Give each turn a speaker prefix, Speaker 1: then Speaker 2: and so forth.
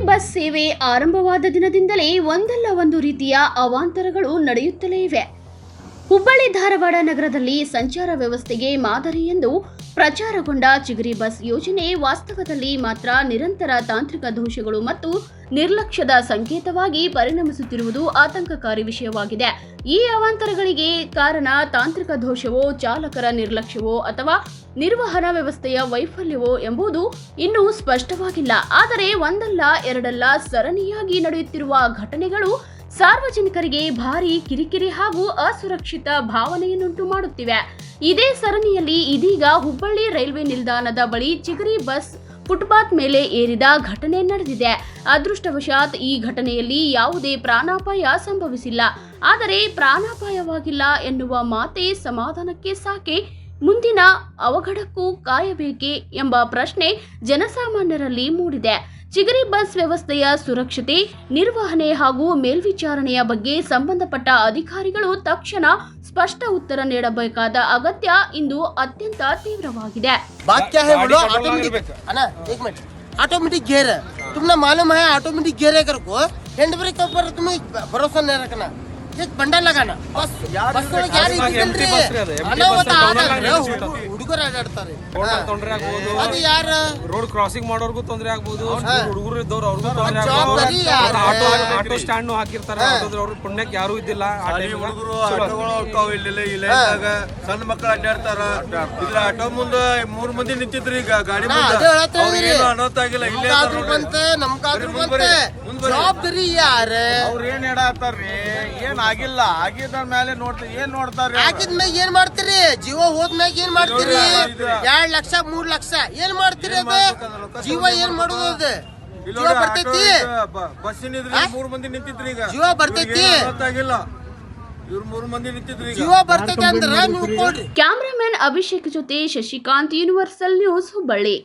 Speaker 1: Bus ಸೇವೆ ಆರಂಭವಾದ ದಿನದಿಂದಲೇ ಒಂದಲ್ಲ ಒಂದು ರೀತಿಯ ಅವಾಂತರಗಳು ನಡೆಯುತ್ತಲೇ ಇವೆ. ಹುಬ್ಬಳ್ಳಿ ಧಾರವಾಡ ನಗರದಲ್ಲಿ ಸಂಚಾರ ವ್ಯವಸ್ಥೆಗೆ ಮಾದರಿ ಎಂದು ಪ್ರಚಾರಗೊಂಡ ಚಿಗರಿ ಬಸ್ ಯೋಜನೆ ವಾಸ್ತವದಲ್ಲಿ ಮಾತ್ರ ನಿರಂತರ ತಾಂತ್ರಿಕ ದೋಷಗಳು ಮತ್ತು ನಿರ್ಲಕ್ಷ್ಯದ ಸಂಕೇತವಾಗಿ ಪರಿಣಮಿಸುತ್ತಿರುವುದು ಆತಂಕಕಾರಿ ವಿಷಯವಾಗಿದೆ. ಈ ಅವಾಂತರಗಳಿಗೆ ಕಾರಣ ತಾಂತ್ರಿಕ ದೋಷವೋ, ಚಾಲಕರ ನಿರ್ಲಕ್ಷ್ಯವೋ ಅಥವಾ ನಿರ್ವಹಣಾ ವ್ಯವಸ್ಥೆಯ ವೈಫಲ್ಯವೋ ಎಂಬುದು ಇನ್ನೂ ಸ್ಪಷ್ಟವಾಗಿಲ್ಲ. ಆದರೆ ಒಂದಲ್ಲ, ಎರಡಲ್ಲ ಸರಣಿಯಾಗಿ ನಡೆಯುತ್ತಿರುವ ಘಟನೆಗಳು ಸಾರ್ವಜನಿಕರಿಗೆ ಭಾರಿ ಕಿರಿಕಿರಿ ಹಾಗೂ ಅಸುರಕ್ಷಿತ ಭಾವನೆಯನ್ನುಂಟು ಮಾಡುತ್ತಿವೆ. ಇದೇ ಸರಣಿಯಲ್ಲಿ ಇದೀಗ ಹುಬ್ಬಳ್ಳಿ ರೈಲ್ವೆ ನಿಲ್ದಾಣದ ಬಳಿ ಚಿಗರಿ ಬಸ್ ಫುಟ್ಪಾತ್ ಮೇಲೆ ಏರಿದ ಘಟನೆ ನಡೆದಿದೆ. ಅದೃಷ್ಟವಶಾತ್ ಈ ಘಟನೆಯಲ್ಲಿ ಯಾವುದೇ ಪ್ರಾಣಾಪಾಯ ಸಂಭವಿಸಿಲ್ಲ. ಆದರೆ ಪ್ರಾಣಾಪಾಯವಾಗಿಲ್ಲ ಎನ್ನುವ ಮಾತೇ ಸಮಾಧಾನಕ್ಕೆ ಸಾಕೆ, ಮುಂದಿನ ಅವಘಡಕ್ಕೂ ಕಾಯಬೇಕೆ ಎಂಬ ಪ್ರಶ್ನೆ ಜನಸಾಮಾನ್ಯರಲ್ಲಿ ಮೂಡಿದೆ. ಚಿಗರಿ ಬಸ್ ವ್ಯವಸ್ಥೆಯ ಸುರಕ್ಷತೆ, ನಿರ್ವಹಣೆ ಹಾಗೂ ಮೇಲ್ವಿಚಾರಣೆಯ ಬಗ್ಗೆ ಸಂಬಂಧಪಟ್ಟ ಅಧಿಕಾರಿಗಳು ತಕ್ಷಣ ಸ್ಪಷ್ಟ ಉತ್ತರ ನೀಡಬೇಕಾದ ಅಗತ್ಯ ಇಂದು ಅತ್ಯಂತ ತೀವ್ರವಾಗಿದೆ
Speaker 2: बात क्या है बोलो
Speaker 3: हाँ, ये
Speaker 2: ऑटोमेटिक
Speaker 3: बोलना
Speaker 2: है ना एक मिनट ऑटोमेटिक गियर है तुमने मालूम है ऑटोमेटिक गियर है कर को हैंड ब्रेक के ऊपर तुम्हें भरोसा नहीं रखना एक बंडा लगाना बस ಬಸ್ ಒಳಗೆ ಯಾರು
Speaker 3: ಅದು
Speaker 2: ಇದ್ದಿದ್ದಲ್ರಿ?
Speaker 3: empty bus ರೀ ಅದು, empty
Speaker 2: ಅನಾಹುತ
Speaker 3: bus
Speaker 2: ಆದಾಗ
Speaker 3: ಡೌನ್ ಆಗಿ
Speaker 2: ಹುಡು- ಹುಡುಗರು ಆಡಾಡ್ತಾರೆ
Speaker 3: ರೋಡ್
Speaker 2: ಹಾ.
Speaker 3: ತೊಂದರೆ ಆಗ್ಬೋದು
Speaker 2: ಅದು ಯಾರು
Speaker 3: ರೋಡ್ ಕ್ರಾಸಿಂಗ್ ಮಾಡೋರ್ಗೂ ತೊಂದರೆ ಆಗ್ಬೋದು ಹುಡುಗರು ಇದ್ದವ್ರು ಅವ್ರಿಗೂ ತೊಂದರೆ
Speaker 2: ಮತ್ತ್
Speaker 3: ಆಗ್ಬೋದು
Speaker 2: ಜವಾಬ್ದಾರಿ ಯಾರ್ದು?
Speaker 3: ಆಟೋ ಆಟೋ ಸ್ಟ್ಯಾಂಡ್ ಹಾಕಿರ್ತಾರೆ ಆಟೋದ್ರ ಅವ್ರ ಪುಣ್ಯಕ್ಕೆ ಯಾರು ಇದ್ದಿಲ್ಲ ಆ
Speaker 4: ಶಾಲಿ
Speaker 3: time ಗ
Speaker 4: ಹುಡುಗರು
Speaker 3: ಚಲೋ
Speaker 4: ಆಟೋಗಳು ಹೋಗ್ತಾವ ಇಲ್ಲಿ ಇಲ್ಲ ಇದ್ದಾಗ ಸಣ್ಣ ಮಕ್ಕಳು ಅಡ್ಡಾಡ್ತಾರ ಇಲ್ಲ ಆಟೋ ಮುಂದ ಮೂರ್ ಮಂದಿ ನಿಂತಿದ್ರಿ ಈಗ ಗಾಡಿ
Speaker 2: ನಾ
Speaker 4: ಮುಂದ
Speaker 2: ಅದೇ ಹೇಳ್ತಾ
Speaker 4: ಅವ್ರಿಗೆ
Speaker 2: ಇದೀನಿ.
Speaker 4: ಏನು ಅನಾಹುತ ಆಗಿಲ್ಲ ಇಲ್ಲೇ
Speaker 2: ನಮ್ಗಾದ್ರೂ ಬಂತೆ ನಮ್ಗಾದ್ರೂ
Speaker 4: ಮುಂದ್
Speaker 2: ಬಂತೆ
Speaker 4: ಬರ್ರಿ, ಮುಂದ್ ಬರ್ರಿ.
Speaker 2: ಜವಾಬ್ದಾರಿ ಯಾರು
Speaker 5: ಅವ್ರ ಏನ್ ಹೇಳತ್ತಾರ್ರಿ ಏನ್ ಆಗಿಲ್ಲ. ಆಗಿದ ಮೇಲೆ ನೋಡ್ತಾರೆ ಏನ್ ನೋಡ್ತಾರೆ? ಆಗಿದ
Speaker 2: ಹಾಕಿದ್ಮ್ಯಾಗ ಏನ್ ಮಾಡ್ತೀರಿ? ಜೀವ ಹೋದ್ಮ್ಯಾಗ ಏನ್ ಮಾಡ್ತೀರಿ? ಎರಡ್ ಲಕ್ಷ ಮೂರ್ ಲಕ್ಷ. ಏನ್ ಮಾಡ್ತೀರಿ ಅದು? ಜೀವ ಏನ್ ಮಾಡುದು ಅದು? ಜೀವ ಬರ್ತೈತಿ?
Speaker 4: ಬಸ್ಸಿನ? ಮೂರ್ ಮಂದಿ ನಿಂತಿದ್ರಿ ಈಗ.
Speaker 2: ಜೀವ ಬರ್ತೈತಿ?
Speaker 4: ಗೊತ್ತಾಗಿಲ್ಲ. ಕ್ಯಾಮರಾಮನ್ ಆಗಿಲ್ಲ ಇವ್ರು ಮೂರ್ ಮಂದಿ ನಿಂತಿದ್ರಿ ಈಗ.
Speaker 2: ಜೀವ ಬರ್ತೈತಿ ಅಂದ್ರ ನೀವು ಕೊಡ್ರಿ.
Speaker 1: ಕ್ಯಾಮ್ರಾಮನ್ ಅಭಿಷೇಕ್ ಜೊತೆ ಶಶಿಕಾಂತ್ ಯೂನಿವರ್ಸಲ್ ನ್ಯೂಸ್ ಹುಬ್ಬಳ್ಳಿ.